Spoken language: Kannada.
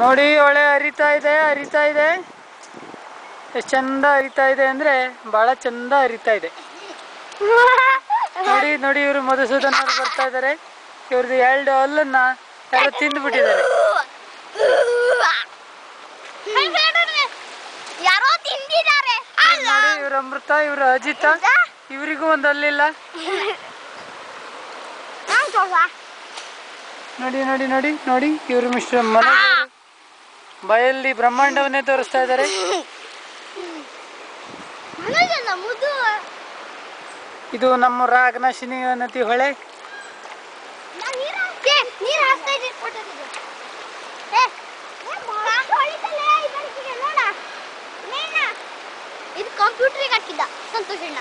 ನೋಡಿ ಒಳ್ಳೆ ಹರಿತಾ ಇದೆ ಹರಿತಾ ಇದೆ. ಎಷ್ಟು ಚಂದ ಹರಿತಾ ಇದೆ ಅಂದ್ರೆ ಬಹಳ ಚಂದ ಹರಿತಾ ಇದೆ. ನೋಡಿ ನೋಡಿ ಇವರು ಮಧುಸೂದನ್ ಅವರು ಬರ್ತಾ ಇದ್ದಾರೆ ಇವ್ರದ್ದು ಎರಡು ಹಲ್ಲನ್ನ ಯಾರು ತಿಂದ್ಬಿಟ್ಟಿದ್ದಾರೆ. ನೋಡಿ ಇವ್ರ ಅಮೃತ ಇವ್ರ ಅಜಿತ. ಇವರಿಗೂ ಒಂದು ಹಲ್ಲಿಲ್ಲ. ನೋಡಿ ನೋಡಿ ನೋಡಿ ನೋಡಿ ಇವರು ಮಿಸ್ಟರ್ ಮನೆ ಬಯಲ್ಲಿ ಬ್ರಹ್ಮಾಂಡವನ್ನೇ ತೋರಿಸ್ತಾ ಇದ್ದಾರೆ. ಇದು ನಮ್ಮ ರಾಗನಾಶಿನಿ ನದಿ ಹೊಳೆ. ಇದು ಕಂಪ್ಯೂಟರ್ಗೆ ಹಾಕಿದ್ದ ಸಂತೋಷಣ್ಣ.